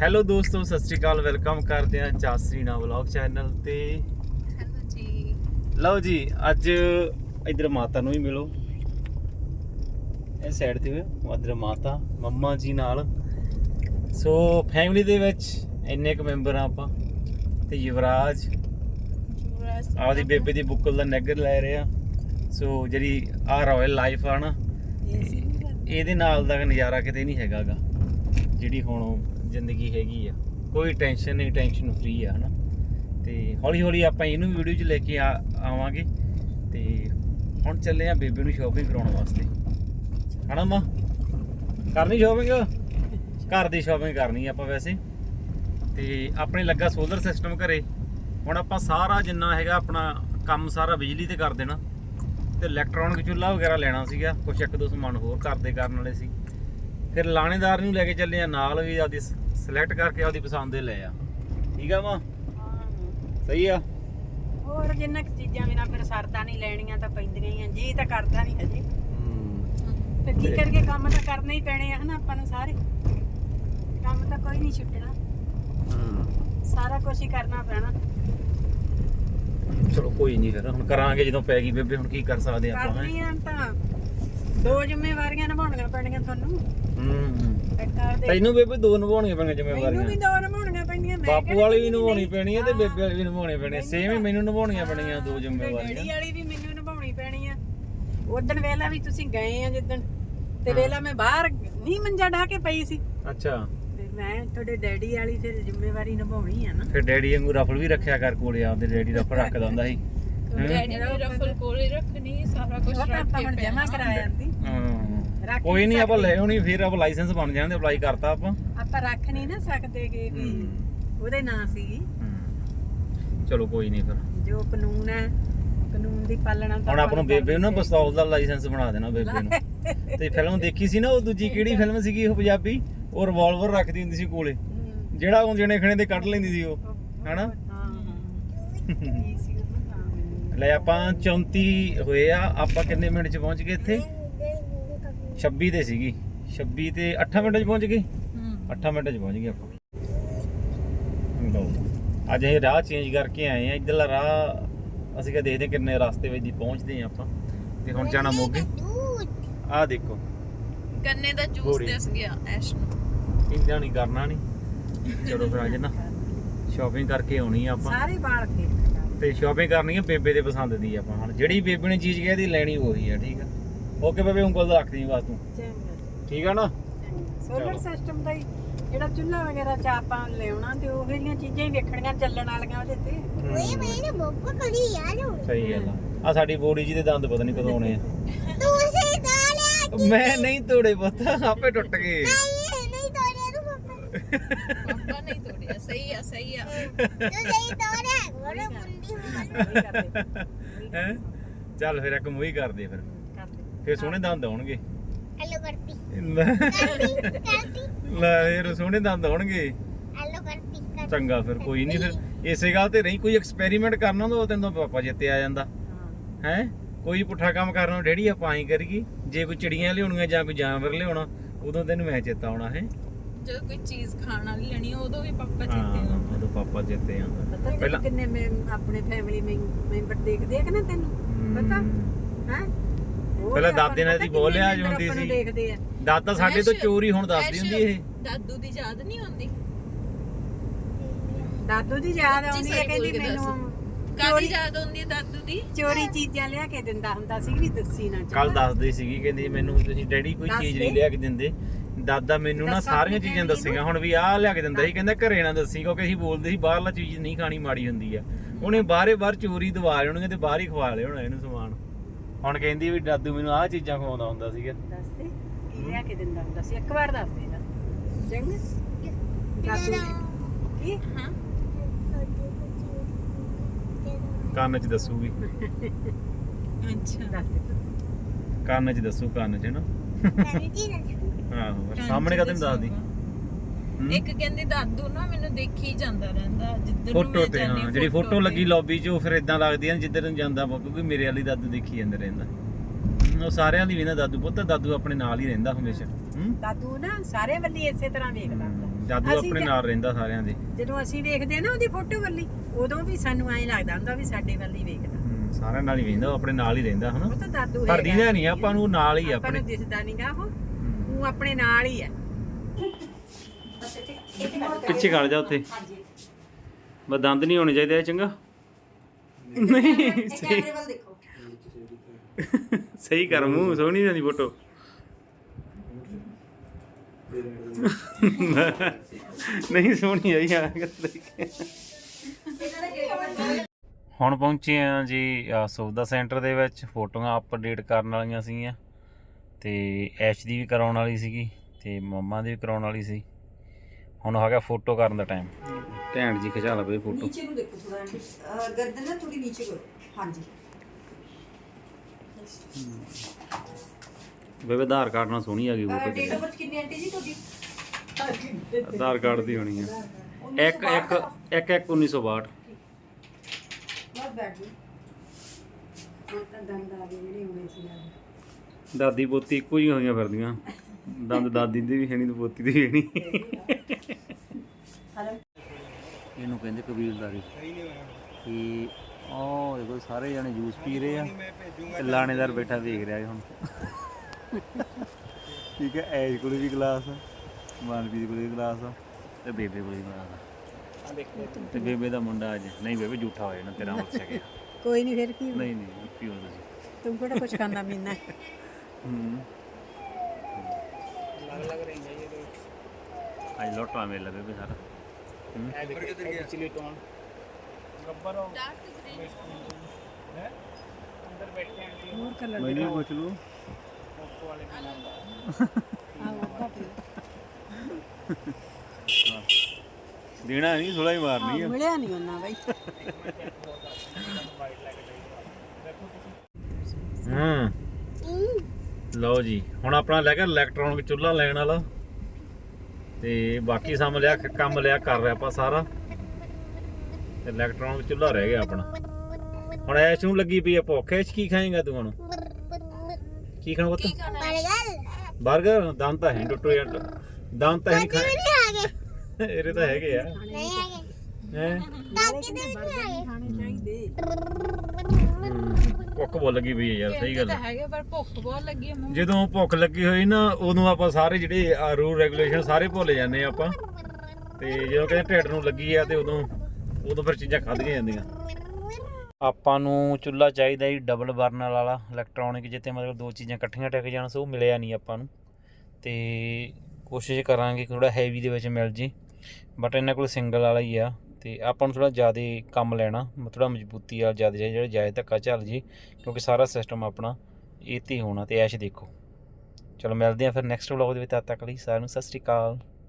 Hello ਦੋਸਤੋ ਸਤਿ ਸ਼੍ਰੀ ਅਕਾਲ welcome ਕਰਦੇ ਹਾਂ ਚਾਸਰੀ ਨਾ ਵਲੌਗ ਚੈਨਲ ਤੇ। ਹੈਲੋ ਜੀ। ਲਓ ਜੀ ਅੱਜ ਇਧਰ ਮਾਤਾ ਨੂੰ ਵੀ ਮਿਲੋ। ਇਹ ਸਾਈਡ ਤੇ ਇਧਰ ਮਾਤਾ ਮੰਮਾ ਜੀ ਨਾਲ। ਸੋ ਫੈਮਿਲੀ ਦੇ ਵਿੱਚ ਇੰਨੇ ਕੁ ਮੈਂਬਰ ਆ ਆਪਾਂ ਤੇ ਯੁਵਰਾਜ ਆਪਦੀ ਬੇਬੇ ਦੀ ਬੁੱਕਲ ਦਾ ਨਗਰ ਲੈ ਰਿਹਾ ਸੋ ਜਿਹੜੀ ਆ ਰਾਇਲ ਲਾਈਫ ਆ ਨਾ ਇਹਦੇ ਨਾਲ ਦਾ ਨਜ਼ਾਰਾ ਕਿਤੇ ਨਹੀਂ ਹੈਗਾਗਾ ਜਿਹੜੀ ਹੁਣ ਜ਼ਿੰਦਗੀ ਹੈਗੀ ਆ। ਕੋਈ ਟੈਨਸ਼ਨ ਨਹੀਂ, ਟੈਨਸ਼ਨ ਫ੍ਰੀ ਆ, ਹਨਾ। ਤੇ ਹੌਲੀ ਹੌਲੀ ਆਪਾਂ ਇਹਨੂੰ ਵੀਡੀਓ 'ਚ ਲੈ ਕੇ ਆ- ਆਵਾਂਗੇ। ਤੇ ਹੁਣ ਚੱਲੇ ਆ ਬੇਬੇ ਨੂੰ ਸ਼ਾਪਿੰਗ ਕਰਾਉਣ ਵਾਸਤੇ। ਹਨਾ ਮਾਂ? ਕਰਨੀ ਸ਼ਾਪਿੰਗ ਘਰ ਦੀ ਸ਼ਾਪਿੰਗ ਕਰਨੀ ਆਪਾਂ ਵੈਸੇ। ਤੇ ਆਪਣੇ ਲੱਗਾ ਸੋਲਰ ਸਿਸਟਮ ਘਰੇ। ਹੁਣ ਆਪਾਂ ਸਾਰਾ ਜਿੰਨਾ ਹੈਗਾ ਆਪਣਾ ਕੰਮ ਸਾਰਾ ਬਿਜਲੀ ਤੇ ਕਰ ਦੇਣਾ। ਤੇ ਇਲੈਕਟ੍ਰੋਨਿਕ ਚੁੱਲ੍ਹਾ ਵਗੈਰਾ ਲੈਣਾ ਸੀਗਾ। ਕੁਛ ਇੱਕ ਦੋ ਸਮਾਨ ਹੋਰ ਕਰਦੇ ਕਰਨ ਵਾਲੇ ਸੀ। ਫਿਰ ਲਾਣੇਦਾਰ ਨੂੰ ਲੈ ਕੇ ਚੱਲੇ ਆ। ਨਾਲ ਵੀ ਆਪਦੀ ਸਿਲੈਕਟ ਕਰਕੇ ਆਪਦੀ ਪਸੰਦ ਦੇ ਲੈ ਆ। ਠੀਕ ਆ ਮਾਂ? ਸਹੀ ਆ? ਹੋਰ ਜਿੰਨਾ ਕੁ ਚੀਜ਼ਾਂ ਬਿਨਾ ਫਿਰ ਸਰਦਾ ਨਹੀਂ ਲੈਣੀਆਂ ਤਾਂ ਪੈਂਦੀਆਂ ਹੀ ਆ। ਜੀ ਤਾਂ ਕਰਦਾ ਨਹੀਂ ਹਜੇ। ਫਿਰ ਕੀ ਤੇ- ਕਰਕੇ ਕੰਮ ਤਾਂ ਕਰਨੇ ਹੀ ਪੈਣੇ ਆ ਹਨਾ ਆਪਾਂ ਨੂੰ ਸਾਰੇ। ਕੰਮ ਤਾਂ ਕੋਈ ਨਹੀਂ ਛੁੱਟਣਾ। ਸਾਰਾ ਕੁਝ ਹੀ ਕਰਨਾ ਪੈਣਾ। ਚਲੋ ਕੋਈ ਨਹੀਂ ਫਿਰ ਹੁਣ ਕਰਾਂਗੇ ਜਦੋਂ ਪੈ ਗਈ ਬੇਬੇ ਹੁਣ ਕੀ ਕਰ ਸਕਦੇ ਆਪਾਂ ਹੈਂ? ਕਰਨੀਆਂ ਤਾਂ ਦੋ ਜ਼ਿੰਮੇਵਾਰੀਆਂ ਨਿਭਾਉਣੀਆਂ ਪੈਣੀਆਂ ਤੁਹਾਨੂੰ। ਹੂੰ। ਇੱਕ ਆਪਦੇ- ਤੈਨੂੰ ਬੇਬੇ ਦੋ ਨਿਭਾਉਣੀਆਂ ਪੈਣੀਆਂ ਮੈਨੂੰ ਵੀ ਜ਼ਿੰਮੇਵਾਰੀਆਂ ਦੋ ਨਿਭਾਉਣੀਆਂ ਪੈਣੀਆਂ ਮੈਂ ਬਾਪੂ ਕਿਹੜੀ ਵਾਲੀ ਵੀ ਨਿਭਾਉਣੀ ਪੈਣੀ ਹੈ ਤੇ। ਬੇਬੇ ਵਾਲੀ ਵੀ ਨਿਭਾਉਣੀ ਪੈਣੀ ਹੈ ਸੇਮ ਹੀ ਮੈਨੂੰ ਨਿਭਾਉਣੀਆਂ ਪੈਣੀਆਂ ਦੋ ਡੈਡੀ ਜ਼ਿੰਮੇਵਾਰੀਆਂ। ਵਾਲੀ ਵੀ ਮੈਨੂੰ ਨਿਭਾਉਣੀ ਪੈਣੀ ਆ ਉਦੋਂ ਵੇਲਾ ਵੀ ਤੁਸੀਂ ਗਏ ਆ ਜਿੱਦਣ ਤੇ ਵੇਲਾ ਮੈਂ ਬਾਹਰ ਨਹੀਂ ਮੰਜਾ ਢਾ ਕੇ ਪਈ ਸੀ। ਅੱਛਾ। ਤੇ ਮੈਂ ਤੁਹਾਡੇ ਡੈਡੀ ਵਾਲੀ ਫਿਰ ਜ਼ਿੰਮੇਵਾਰੀ ਨਿਭਾਉਣੀ ਆ ਨਾ। ਫਿਰ ਡੈਡੀ ਵਾਂਗੂ ਰਫਲ ਵੀ ਰੱਖਿਆ ਕਰ ਕੋਲੇ ਆਪਦੇ ਡੈਡੀ ਰਫਲ ਰੱਖਦਾ ਹੁੰਦਾ ਸੀ? ਡੈਡੀ ਨੇ ਰਫਲ ਕੋਲੇ ਰੱਖਣੀ ਸਾਰਾ ਕੁਝ ਉਹ ਤਾਂ ਰੱਖ ਕੇ ਹੁਣ ਜਮਾ ਕਰਾ ਜਾਂਦੀ ਹਾਂ। ਰੱਖ ਕੋਈ ਨਹੀਂ ਆਪਾਂ ਸਕਦੇ। ਲੈ ਆਉਣੀ ਫਿਰ ਆਪਾਂ ਲਾਇਸੈਂਸ ਬਣ ਜਾਣਦੇ ਅਪਲਾਈ ਕਰਤਾ ਆਪਾਂ। ਆਪਾਂ ਰੱਖ ਨਹੀਂ ਨਾ ਸਕਦੇ ਕਿ ਵੀ ਉਹਦੇ ਨਾਂ ਸੀ ਹਮ। ਚਲੋ ਕੋਈ ਨਹੀਂ ਫਿਰ। ਜੋ ਕਾਨੂੰਨ ਹੈ ਕਾਨੂੰਨ ਦੀ ਪਾਲਣਾ ਤਾਂ ਹੁਣ ਆਪਾਂ ਨੂੰ ਬੇਬੇ ਨੂੰ ਨਾ ਕਰਨੀ ਪਿਸਤੌਲ ਦਾ ਲਾਇਸੈਂਸ ਬਣਾ ਦੇਣਾ ਬੇਬੇ ਨੂੰ। ਤੇ ਫਿਲਮ ਦੇਖੀ ਸੀ ਨਾ ਉਹ ਦੂਜੀ ਕਿਹੜੀ ਫਿਲਮ ਸੀਗੀ ਉਹ ਪੰਜਾਬੀ? ਉਹ ਰਿਵਾਲਵਰ ਰੱਖਦੀ ਹੁੰਦੀ ਸੀ ਕੋਲੇ। ਹਮ। ਜਿਹੜਾ ਉਹ ਜਣੇ ਖਣੇ ਤੇ ਕੱਢ ਲੈਂਦੀ ਸੀ ਉਹ। ਹਨਾ? ਹਾਂ ਕੀ ਸੀ ਉਹ? ਤਾਂ ਲੈ ਆਪਾਂ 34 ਹੋਏ ਆ ਆਪਾਂ ਕਿੰਨੇ ਮਿੰਟ ਚ ਪਹੁੰਚ ਗਏ ਇੱਥੇ? 26 ਤੇ ਸੀਗੀ। 26 ਤੇ 8 ਮਿੰਟ ਚ ਪਹੁੰਚ ਗਏ 8 ਮਿੰਟ ਚ ਪਹੁੰਚ ਗਏ ਆਪਾਂ। ਲਓ ਅੱਜ ਅਸੀਂ ਰਾਹ ਚੇਂਜ ਕਰਕੇ ਆਏ ਆ ਇਧਰਲਾ ਰਾਹ ਅਸੀਂ ਕਿਹਾ ਦੇਖਦੇ ਹਾਂ ਕਿੰਨੇ ਰਸਤੇ ਵਿੱਚ ਦੀ ਪਹੁੰਚਦੇ ਆ ਆਪਾਂ। ਤੇ ਹੁਣ ਜਾਣਾ ਮੋਗੇ। ਆਹ ਦੇਖੋ। ਗੰਨੇ ਦਾ ਜੂਸ। ਦਿਸ ਗਿਆ ਐਸ਼ ਨੂੰ। ਇੰਦਾ ਨਹੀਂ ਕਰਨਾ ਨਹੀਂ ਚਲੋ ਫਿਰ ਅੱਜ ਨਾ ਸ਼ਾਪਿੰਗ ਕਰਕੇ ਆਉਣੀ ਆ ਆਪਾਂ। ਸਾਰੇ ਵਾਲ ਫੇਰ ਤੇ ਸ਼ਾਪਿੰਗ ਕਰਨੀ ਹੈ ਬੇਬੇ ਦੇ ਪਸੰਦ ਦੀ ਆਪਾਂ। ਹੁਣ ਜਿਹੜੀ ਬੇਬੇ ਨੇ ਚੀਜ਼ ਕਹਿਦੀ ਲੈਣੀ ਉਹੀ ਆ ਠੀਕ ਆ। ਓਕੇ ਬੇਬੇ ਉਂਗਲ ਰੱਖ ਦੀ ਬਸ ਤੂੰ। ਚੰਗਾ। ਠੀਕ ਆ ਨਾ? ਸੋਲਰ। ਸਿਸਟਮ ਦਾ ਹੀ ਜਿਹੜਾ ਚੁੱਲ੍ਹਾ ਵਗੈਰਾ ਚ ਆਪਾਂ ਲਿਆਉਣਾ ਤੇ ਉਹ ਜਿਹੀਆਂ ਚੀਜ਼ਾਂ ਹੀ ਵੇਖਣੀਆਂ ਚੱਲਣ ਵਾਲੀਆਂ ਉਹਦੇ ਤੇ। ਓਏ ਮੈਨੇ ਬੱਬਾ ਕਰੀ ਯਾਰ ਸਹੀ ਗੱਲ ਆ। ਆ ਸਾਡੀ ਬੋਡੀ ਜੀ ਦੇ ਦੰਦ ਪਤਾ ਨਹੀਂ ਕਦੋਂ ਆਉਣੇ ਆ। ਤੂੰ ਸੇ ਦਾਲਿਆ ਮੈਂ ਨਹੀਂ ਤੋੜੇ ਪੁੱਤ ਆਪੇ ਟੁੱਟ ਗਏ। ਨਹੀਂ ਨਹੀਂ ਤੋੜਿਆ ਤੂੰ ਬੱਬਾ ਪਾਪਾ ਨਹੀਂ ਤੋੜਿਆ ਸਹੀ ਆ ਸਹੀ ਆ। ਤੂੰ ਸਹੀ ਤੋੜਿਆ ਗੋਰੇ ਮੁੰਡੀ ਹੋਣ। ਕਰਦੇ ਹੈਂ? ਚੱਲ ਫਿਰ ਇੱਕ ਮੂੰਹ ਕਰਦੇ ਫਿਰ। ਫਿਰ ਸੋਹਣੇ ਦੰਦ ਆਉਣਗੇ। ਹੈਲੋ ਕਰਤੀ। ਲੈ। ਕਰਤੀ ਕਰਤੀ ਲੈ ਫਿਰ ਸੋਹਣੇ ਦੰਦ ਆਉਣਗੇ। ਹੈਲੋ ਕਰਤੀ ਕਰਤੀ। ਚੰਗਾ ਫਿਰ ਕੋਈ ਨਹੀਂ ਫਿਰ ਇਸੇ ਗੱਲ ਤੇ ਨਹੀਂ ਕੋਈ ਐਕਸਪੈਰੀਮੈਂਟ ਕਰਨਾ ਤਾਂ ਉਹ ਤੈਨੂੰ ਪਾਪਾ ਜਿੱਤੇ ਆ ਜਾਂਦਾ। ਹਾਂ। ਹੈ? ਕੋਈ ਪੁੱਠਾ ਕੰਮ ਕਰਨਾ ਡੈਡੀ ਆਪਾਂ ਹੀ ਕਰੀਏ ਜੇ ਕੋਈ ਚਿੜੀਆਂ ਲਿਆਉਣੀਆਂ ਜਾਂ ਕੋਈ ਜਾਨਵਰ ਲਿਆਉਣਾ ਉਦੋਂ ਤੈਨੂੰ ਮੈਂ ਚੇਤਾ ਆਉਣਾ ਹੈ? ਜਦੋਂ ਕੋਈ ਚੀਜ਼ ਖਾਣ ਵਾਲੀ ਲੈਣੀ ਉਦੋਂ ਵੀ ਪਾਪਾ ਚੇਤੇ ਹਾਂ ਆਉਂਦਾ ਉਦੋਂ ਪਾਪਾ ਚੇਤੇ ਆਉਂਦਾ ਪਤਾ ਤੈਨੂੰ ਪਹਿਲਾਂ- ਕਿੰਨੇ ਮੈਂ- ਆਪਣੇ ਫੈਮਿਲੀ ਮੈਂਬਰ ਦੇਖਦੇ ਆ ਕਿ ਨਾ ਤੈਨੂੰ? ਪਤਾ? ਹੈ? ਪਹਿਲਾਂ ਦਾਦੇ ਨਾਲ ਦੀ ਬਹੁਤ ਲਿਹਾਜ਼ ਹੁੰਦੀ ਸੀ। ਦੇਖਦੇ ਆ। ਦਾਦਾ ਸਾਡੇ ਤੋਂ ਚੋਰੀ ਹੁਣ ਦੱਸਦੀ ਹੁੰਦੀ ਇਹ। ਦਾਦੂ ਦੀ ਯਾਦ ਨਹੀਂ ਆਉਂਦੀ। ਦਾਦੂ ਦੀ ਯਾਦ ਆਉਂਦੀ ਹੈ ਕਹਿੰਦੀ ਬੋਲ ਮੈਨੂੰ ਕਾਦੀ ਯਾਦ ਆਉਂਦੀ ਹੈ ਦਾਦੂ ਦੀ? ਚੋਰੀ ਚੀਜ਼ਾਂ ਲਿਆ ਕੇ ਦਿੰਦਾ ਹੁੰਦਾ ਸੀ ਵੀ ਦੱਸੀ ਨਾ ਚੱਲ। ਕੱਲ ਦੱਸਦੀ ਸੀਗੀ ਕਹਿੰਦੀ ਮੈਨੂੰ ਤੁਸੀਂ ਡੈਡੀ ਕੋਈ ਚੀਜ਼। ਨਹੀਂ ਲਿਆ ਕੇ ਦਿੰਦੇ। ਦਾਦਾ ਮੈਨੂੰ ਨਾ ਸਾਰੀਆਂ ਚੀਜ਼ਾਂ ਦੱਸੀਆਂ ਹੁਣ ਵੀ ਆਹ ਲਿਆ ਕੇ ਦਿੰਦਾ ਸੀ ਕਹਿੰਦਾ ਘਰੇ ਨਾ ਦੱਸੀ ਕਿਉਂਕਿ ਅਸੀਂ ਬੋਲਦੇ ਸੀ ਬਾਹਰਲਾ ਚੀਜ਼ ਨਹੀਂ ਖਾਣੀ ਮਾੜੀ ਹੁੰਦੀ ਆ। ਉਹਨੇ ਬਾਹਰੇ ਬਾਹਰ ਚੋਰੀ ਦਵਾ ਲੈਣਗੇ ਤੇ ਬਾਹਰ ਹੀ ਖਵਾ ਲਿਆਉਣਾ ਇਹਨੂੰ ਸਮਾਨ। ਹੁਣ ਕਹਿੰਦੀ ਵੀ ਦਾਦੂ ਮੈਨੂੰ ਆਹ ਚੀਜ਼ਾਂ ਖਵਾਉਂਦਾ ਹੁੰਦਾ ਸੀਗਾ। ਦੱਸ ਦੇ ਕੀ ਲਿਆ ਕੇ ਦਿੰਦਾ ਹੁੰਦਾ ਸੀ? ਇੱਕ ਵਾਰ ਦੱਸ ਦੇ ਨਾ ਚੰਗਾ ਦਾਦੂ ਕੀ? ਹਾਂ ਕੰਨ 'ਚ ਦੱਸੂਗੀ। ਅੱਛਾ। ਦੱਸ ਦੇ। ਕੰਨ 'ਚ ਦੱਸੂ ਕੰਨ 'ਚ ਨਾ। ਆਹੋ ਸਾਹਮਣੇ ਕਦੇ ਨਹੀਂ ਦੱਸਦੀ। ਹੂੰ? ਇੱਕ ਕਹਿੰਦੀ ਦਾਦੂ ਨਾ ਮੈਨੂੰ ਦੇਖੀ ਜਾਂਦਾ ਰਹਿੰਦਾ ਜਿੱਧਰ ਨੂੰ ਫੋਟੋ ਮੈਂ ਤੇ ਜਾਂਦੀ ਹਾਂ ਜਿਹੜੀ ਫੋਟੋ ਤੇ। ਲੱਗੀ ਲੌਬੀ 'ਚ ਉਹ ਫਿਰ ਇਦਾਂ ਲੱਗਦੀ ਆ ਜਿੱਧਰ ਨੂੰ ਜਾਂਦਾ ਵਾ ਕਿਉਂਕਿ ਮੇਰੇ ਵਾਲੀ ਦਾਦੂ ਦੇਖੀ ਜਾਂਦਾ ਰਹਿੰਦਾ। ਹੂੰ, ਉਹ ਸਾਰਿਆਂ ਦੀ ਵੀ ਨਾ ਦਾਦੂ ਪੁੱਤ ਦਾਦੂ ਆਪਣੇ ਨਾਲ ਹੀ ਰਹਿੰਦਾ ਹਮੇਸ਼ਾ। ਹੂੰ। ਦਾਦੂ ਨਾ ਸਾਰੇ ਵੱਲੀ ਇਸੇ ਤਰ੍ਹਾਂ ਵੇਖਦਾ ਹੁੰਦਾ। ਦਾਦੂ ਅਸੀਂ ਆਪਣੇ ਤਾਂ- ਨਾਲ ਰਹਿੰਦਾ ਸਾਰਿਆਂ ਦੇ। ਜਦੋਂ ਅਸੀਂ ਵੇਖਦੇ ਆ ਨਾ ਉਹਦੀ ਫੋਟੋ ਵੱਲੀ ਉਦੋਂ ਵੀ ਸਾਨੂੰ ਐਂ ਲੱਗਦਾ ਹੁੰਦਾ ਵੀ ਸਾਡੇ ਵੱਲ ਹੀ ਵੇਖਦਾ। ਹਮ, ਸਾਰਿਆਂ ਨਾਲ ਹੀ ਰਹਿੰਦਾ ਉਹ ਆਪਣੇ ਨਾਲ ਹੀ ਰਹਿੰਦਾ ਹਨਾ। ਉਹ ਤਾਂ ਦਾਦੂ ਪਰ ਹੈਗਾ। ਦੀਦਾ ਨਹੀਂ ਆਪਾਂ ਨੂੰ ਨਾਲ ਹੀ ਆ ਆਪਾਂ ਆਪਣੇ। ਨੂੰ ਦਿਸਦਾ ਨਹੀਂਗਾ ਉਹ। ਹਮ। ਉਹ ਆਪਣੇ ਨਾਲ ਹੀ ਹੈ ਪਿੱਛੇ ਖੜ ਜਾ ਉੱਥੇ। ਬਸ ਦੰਦ ਨਹੀਂ ਹੋਣੇ ਚਾਹੀਦੇ ਚੰਗਾ। ਨਹੀਂ, ਸਹੀ। ਵੱਲ ਦੇਖੋ ਸਹੀ ਕਰ ਮੂੰਹ, ਸੋਹਣੀ ਜਾਂਦੀ ਫੋਟੋ। ਨਹੀਂ, ਸੋਹਣੀ ਆਈ ਆ। ਹੁਣ ਪਹੁੰਚੇ ਆ ਜੀ ਸੁਵਿਧਾ ਸੈਂਟਰ ਦੇ ਵਿੱਚ। ਫੋਟੋਆਂ ਅਪਡੇਟ ਕਰਨ ਵਾਲੀਆਂ ਸੀਗੀਆਂ। ਤੇ ਐਚ ਦੀ ਵੀ ਕਰਾਉਣ ਵਾਲੀ ਸੀਗੀ, ਤੇ ਮੰਮਾ ਦੀ ਵੀ ਕਰਾਉਣ ਵਾਲੀ ਸੀ। ਹੁਣ ਹੋ ਗਿਆ ਫੋਟੋ ਕਰਨ ਦਾ ਟਾਈਮ ਘੈਂਟ ਜੀ ਖਿਚਾ ਲਵੇ ਫੋਟੋ नीचे को देखो थोड़ा आंटी अ, गर्दन ना थोड़ी नीचे करो हाँ जी ਬੇਬੇ ਆਧਾਰ ਕਾਰਡ ਨਾਲ ਸੋਹਣੀ ਆ ਗਈ ਫੋਟੋ डेट ऑफ बर्थ कितनी आंटी जी थोड़ी ਆਧਾਰ ਕਾਰਡ ਦੀ ਹੋਣੀ ਆ ਇੱਕ ਇੱਕ ਇੱਕ ਇੱਕ 1962 बहुत बैड जी ਦੰਦ ਆ ਗਏ ਜਿਹੜੇ ਹੋਣੇ ਸੀ ਯਾਰ। ਦਾਦੀ ਪੋਤੀ ਇੱਕੋ ਹੀ ਹੋਈਆਂ ਫਿਰਦੀਆਂ ਦੰਦ ਦਾਦੀ ਦੀ ਵੀ ਹੈ ਨਹੀਂ ਤੇ ਪੋਤੀ ਦੀ ਵੀ ਹੈ ਨਹੀਂ ਇਹਨੂੰ ਕਹਿੰਦੇ ਕਬੀਲਦਾਰੀ ਕਿ ਉਹ ਦੇਖੋ ਸਾਰੇ ਜਣੇ ਜੂਸ ਪੀ ਰਹੇ ਆ। ਤੇ ਲਾਣੇਦਾਰ ਬੈਠਾ ਦੇਖ ਰਿਹਾ ਹੁਣ। ਠੀਕ ਹੈ ਐਜ ਕੋਲ ਵੀ ਗਲਾਸ ਮਾਨਵੀਰ ਕੋਲ ਵੀ ਗਲਾਸ ਤੇ ਬੇਬੇ ਕੋਲ ਵੀ ਗਲਾਸ ਆ। ਤੇ ਬੇਬੇ ਦਾ ਮੁੰਡਾ ਅੱਜ। ਨਹੀਂ ਬੇਬੇ ਝੂਠਾ ਹੋ ਜਾਣਾ ਤੇਰਾ ਮਤ ਸਕਿਆ ਕੋਈ ਨਹੀਂ ਫਿਰ ਕੀ ਨਹੀਂ ਨਹੀਂ ਪੀਓ ਤੁਸੀਂ? ਤੂੰ ਕਿਹੜਾ ਕੁਝ ਖਾਂਦਾ ਪੀਂਦਾ? ਹੂੰ। ਅੱਜ ਲੋਟਾ ਮੇਲ ਵੀ ਸਾਰਾ। ਦੇਣਾ ਨਹੀਂ ਥੋੜਾ ਹੀ ਮਾਰਨੀ ਆ। ਮਿਲਿਆ ਨਹੀਂ ਉਹਨਾਂ ਬਾਈ ਹੂੰ। ਲਓ ਜੀ ਹੁਣ ਆਪਣਾ ਲੈ ਗਿਆ ਇਲੈਕਟ੍ਰੋਨਿਕ ਚੁੱਲ੍ਹਾ ਲੈਣ ਵਾਲਾ। ਤੇ ਬਾਕੀ ਸਮ ਲਿਆ ਕੰਮ ਲਿਆ ਕਰ ਰਿਹਾ ਆਪਾਂ ਸਾਰਾ। ਤੇ ਇਲੈਕਟ੍ਰੋਨਿਕ ਚੁੱਲ੍ਹਾ ਰਹਿ ਗਿਆ ਆਪਣਾ। ਹੁਣ ਐਸ਼ ਨੂੰ ਲੱਗੀ ਪਈ ਆ ਭੁੱਖ। ਐਸ਼ ਕੀ ਖਾਏਗਾ ਤੂੰ ਹੁਣ? ਕੀ ਖਾਣਾ ਪੁੱਤ? ਬਰਗਰ? ਦਮ ਤਾਂ ਹੈ ਡੁੱਟੋ ਜਾਂ ਦਮ ਤਾਂ ਹੈ ਖਾ ਇਹਦੇ ਤਾਂ ਹੈਗੇ ਆ। ਨਹੀਂ ਹੈਗੇ। ਹੈ? ਦਾਦੀ ਦੇ ਵੀ ਖਾਣੇ ਚਾਹੀਦੇ। ਭੁੱਖ ਬਹੁਤ ਲੱਗੀ ਪਈ ਹੈ ਯਾਰ ਸਹੀ ਗੱਲ ਤਾਂ ਹੈ। ਹੈਗੇ ਪਰ ਭੁੱਖ ਬਹੁਤ ਲੱਗੀ ਹੈ ਮੂੰਹ। ਜਦੋਂ ਭੁੱਖ ਲੱਗੀ ਹੋਈ ਨਾ ਉਦੋਂ ਆਪਾਂ ਸਾਰੇ ਜਿਹੜੇ ਰੂਲ ਰੈਗੂਲੇਸ਼ਨ ਸਾਰੇ ਭੁੱਲ ਜਾਂਦੇ ਆ ਆਪਾਂ। ਤੇ ਜਦੋਂ ਕਹਿੰਦੇ ਢਿੱਡ ਨੂੰ ਲੱਗੀ ਆ ਤੇ ਉਦੋਂ ਉਦੋਂ ਫਿਰ ਚੀਜ਼ਾਂ ਖਾਧੀਆਂ ਜਾਂਦੀਆਂ। ਆਪਾਂ ਨੂੰ ਚੁੱਲ੍ਹਾ ਚਾਹੀਦਾ ਜੀ ਡਬਲ ਬਰਨਰ ਵਾਲਾ ਇਲੈਕਟ੍ਰੋਨਿਕ ਜਿੱਤੇ ਮਤਲਬ ਦੋ ਚੀਜ਼ਾਂ ਇਕੱਠੀਆਂ ਟਿਕ ਜਾਣ ਸੋ ਮਿਲਿਆ ਨਹੀਂ ਆਪਾਂ ਨੂੰ। ਤੇ ਕੋਸ਼ਿਸ਼ ਕਰਾਂਗੇ ਕਿ ਥੋੜਾ ਹੈਵੀ ਦੇ ਵਿੱਚ ਮਿਲ ਜੇ ਬਟ ਇਹਨਾਂ ਕੋਲ ਸਿੰਗਲ ਵਾਲਾ ਹੀ ਆ। ਤੇ ਆਪਾਂ ਨੂੰ ਥੋੜਾ ਜ਼ਿਆਦਾ ਕੰਮ ਲੈਣਾ ਥੋੜਾ ਮਜ਼ਬੂਤੀ ਆ ਜ਼ਿਆਦਾ ਜਿਹੜਾ ਜਾਇਜ਼ ਧੱਕਾ ਚੱਲ ਜੀ, ਕਿਉਂਕਿ ਸਾਰਾ ਸਿਸਟਮ ਆਪਣਾ ਇਹ ਤੇ ਹੀ ਹੋਣਾ ਤੇ ਐਸ਼ ਦੇਖੋ। ਚਲੋ ਮਿਲਦੇ ਆ ਫਿਰ ਨੈਕਸਟ ਵਲੌਗ ਦੇ ਵਿੱਚ, ਤਦ ਤੱਕ ਲਈ ਸਾਰਿਆਂ ਨੂੰ ਸਤਿ ਸ੍ਰੀ ਅਕਾਲ।